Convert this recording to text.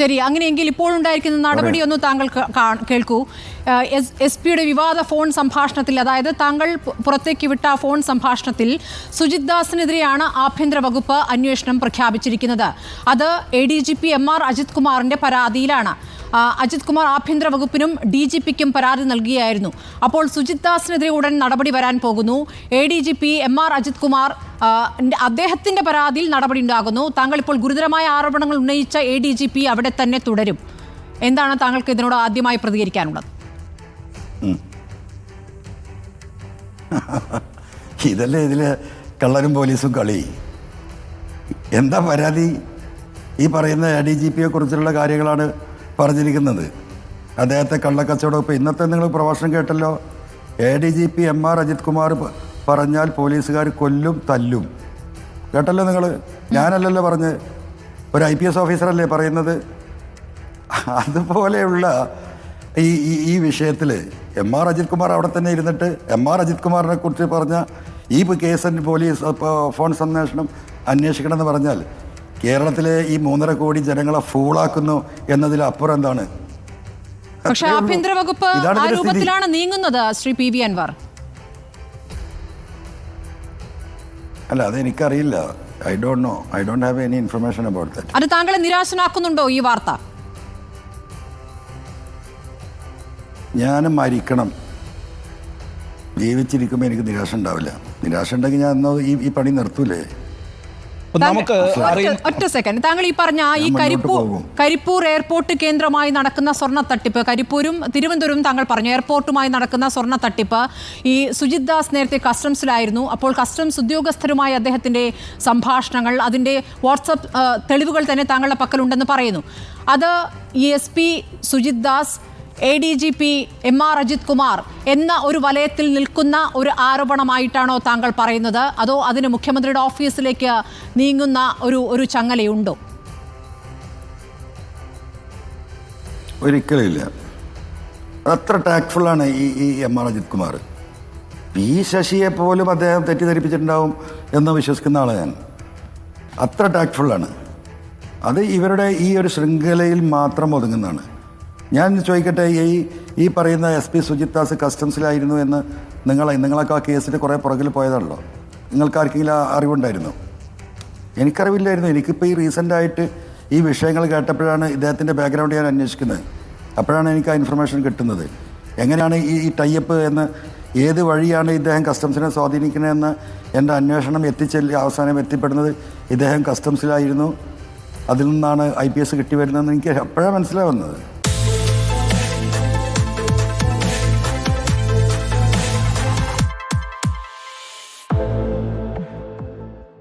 ശരി അങ്ങനെയെങ്കിൽ ഇപ്പോഴുണ്ടായിരിക്കുന്ന നടപടി ഒന്ന് താങ്കൾ കേൾക്കൂ. എസ് എസ് പിയുടെ വിവാദ ഫോൺ സംഭാഷണത്തിൽ അതായത് താങ്കൾ പുറത്തേക്ക് വിട്ട ഫോൺ സംഭാഷണത്തിൽ സുജിത് ദാസിനെതിരെയാണ് ആഭ്യന്തര വകുപ്പ് അന്വേഷണം പ്രഖ്യാപിച്ചിരിക്കുന്നത്. അത് A D G P M R Ajith കുമാറിന്റെ പരാതിയിലാണ്. അജിത് കുമാർ ആഭ്യന്തര വകുപ്പിനും ഡി ജി പിക്കും പരാതി നൽകിയായിരുന്നു. അപ്പോൾ സുജിത് ദാസിനെതിരെ ഉടൻ നടപടി വരാൻ പോകുന്നു. A D G P M R Ajith Kumar അദ്ദേഹത്തിന്റെ പരാതിയിൽ നടപടി ഉണ്ടാകുന്നു. താങ്കൾ ഇപ്പോൾ ഗുരുതരമായ ആരോപണങ്ങൾ ഉന്നയിച്ച എ ഡി ജി പി അവിടെ തന്നെ തുടരും. എന്താണ് താങ്കൾക്ക് ഇതിനോട് ആദ്യമായി പ്രതികരിക്കാനുള്ളത്? ഇതല്ലേ ഇതിൽ കള്ളനും പോലീസും കളി. എന്താ പരാതി? ഈ പറയുന്ന എ ഡി ജി പിയെ കുറിച്ചുള്ള കാര്യങ്ങളാണ് പറഞ്ഞിരിക്കുന്നത്. അദ്ദേഹത്തെ കള്ളക്കച്ചവടം ഇപ്പം ഇന്നത്തെ നിങ്ങൾ പ്രഭാഷണം കേട്ടല്ലോ. A D G P M R Ajith Kumar പറഞ്ഞാൽ പോലീസുകാർ കൊല്ലും തല്ലും. കേട്ടല്ലോ നിങ്ങൾ? ഞാനല്ലല്ലോ പറഞ്ഞ് ഒരു ഐ പി എസ് ഓഫീസറല്ലേ പറയുന്നത്? അതുപോലെയുള്ള ഈ ഈ വിഷയത്തിൽ എം ആർ അജിത് കുമാർ അവിടെ തന്നെ ഇരുന്നിട്ട് എം ആർ അജിത് കുമാറിനെ കുറിച്ച് പറഞ്ഞ ഈ കേസിന് പോലീസ് ഇപ്പോൾ ഫോൺ സന്വേഷണം അന്വേഷിക്കണമെന്ന് പറഞ്ഞാൽ കേരളത്തിലെ ഈ മൂന്നര കോടി ജനങ്ങളെ ഫൂളാക്കുന്നു എന്നതിലപ്പുറം എന്താണ്? പക്ഷെ ആഭ്യന്തര വകുപ്പ് ആ രൂപത്തിലാണ് നീങ്ങുന്നത് ശ്രീ പി വി അൻവർ. അല്ല അത് എനിക്കറിയില്ല I don't know I don't have any information about that അത് താങ്കളെ നിരാശനാക്കുന്നുണ്ടോ ഈ വാർത്ത? ഞാൻ മരിക്കണം. ജീവിച്ചിരിക്കുമ്പോൾ എനിക്ക് നിരാശ ഉണ്ടാവില്ല. നിരാശ ഉണ്ടെങ്കിൽ ഞാൻ ഈ പണി നിർത്തൂലേ? നമുക്ക് ഒറ്റ- സെക്കൻഡ് താങ്കൾ ഈ പറഞ്ഞ ഈ കരിപ്പൂർ കരിപ്പൂർ എയർപോർട്ട് കേന്ദ്രമായി നടക്കുന്ന സ്വർണ തട്ടിപ്പ് കരിപ്പൂരും തിരുവനന്തപുരവും താങ്കൾ പറഞ്ഞു എയർപോർട്ടുമായി നടക്കുന്ന സ്വർണ തട്ടിപ്പ് ഈ സുജിത് ദാസ് നേരത്തെ കസ്റ്റംസിലായിരുന്നു അപ്പോൾ കസ്റ്റംസ് ഉദ്യോഗസ്ഥരുമായി അദ്ദേഹത്തിന്റെ സംഭാഷണങ്ങൾ അതിന്റെ വാട്സപ്പ് തെളിവുകൾ തന്നെ താങ്കളുടെ പക്കലുണ്ടെന്ന് പറയുന്നു. അത് ഈ S P Sujith Das A D G P M R Ajith Kumar എന്ന ഒരു വലയത്തിൽ നിൽക്കുന്ന ഒരു ആരോപണമായിട്ടാണോ താങ്കൾ പറയുന്നത്? അതോ അതിന് മുഖ്യമന്ത്രിയുടെ ഓഫീസിലേക്ക് നീങ്ങുന്ന ഒരു ഒരു ചങ്ങലയുണ്ടോ? ഒരിക്കലില്ല അത്ര ടാക്ട്ഫുള്ളാണ് ഈ ഈ M R Ajith Kumar P ശശിയെ പോലും അദ്ദേഹം തെറ്റിദ്ധരിപ്പിച്ചിട്ടുണ്ടാവും എന്ന് വിശ്വസിക്കുന്ന ആളാണ് ഞാൻ. അത്ര ടാക്ട്ഫുള്ളാണ് അത് ഇവരുടെ ഈ ഒരു ശൃംഖലയിൽ മാത്രം ഒതുങ്ങുന്നതാണ്. ഞാൻ ചോദിക്കട്ടെ ഈ ഈ പറയുന്ന എസ് പി സുജിത് ദാസ് കസ്റ്റംസിലായിരുന്നു എന്ന് നിങ്ങൾ നിങ്ങളൊക്കെ ആ കേസിന് കുറേ പുറകിൽ പോയതാണല്ലോ. നിങ്ങൾക്ക് ആർക്കെങ്കിലും അറിവുണ്ടായിരുന്നു? എനിക്കറിവില്ലായിരുന്നു. എനിക്കിപ്പോൾ ഈ റീസെന്റായിട്ട് ഈ വിഷയങ്ങൾ കേട്ടപ്പോഴാണ് ഇദ്ദേഹത്തിന്റെ ബാക്ക്ഗ്രൗണ്ട് ഞാൻ അന്വേഷിക്കുന്നത്. അപ്പോഴാണ് എനിക്ക് ആ ഇൻഫർമേഷൻ കിട്ടുന്നത്. എങ്ങനെയാണ് ഈ ഈ ടൈപ്പ് എന്ന് ഏത് വഴിയാണ് ഇദ്ദേഹം കസ്റ്റംസിനെ സ്വാധീനിക്കുന്നതെന്ന് എന്റെ അന്വേഷണം എത്തിച്ചെല്ലി അവസാനം എത്തിപ്പെടുന്നത് ഇദ്ദേഹം കസ്റ്റംസിലായിരുന്നു അതിൽ നിന്നാണ് ഐ പി എസ് കിട്ടി വരുന്നതെന്ന് എനിക്ക് അപ്പോഴാണ് മനസ്സിലാവുന്നത്.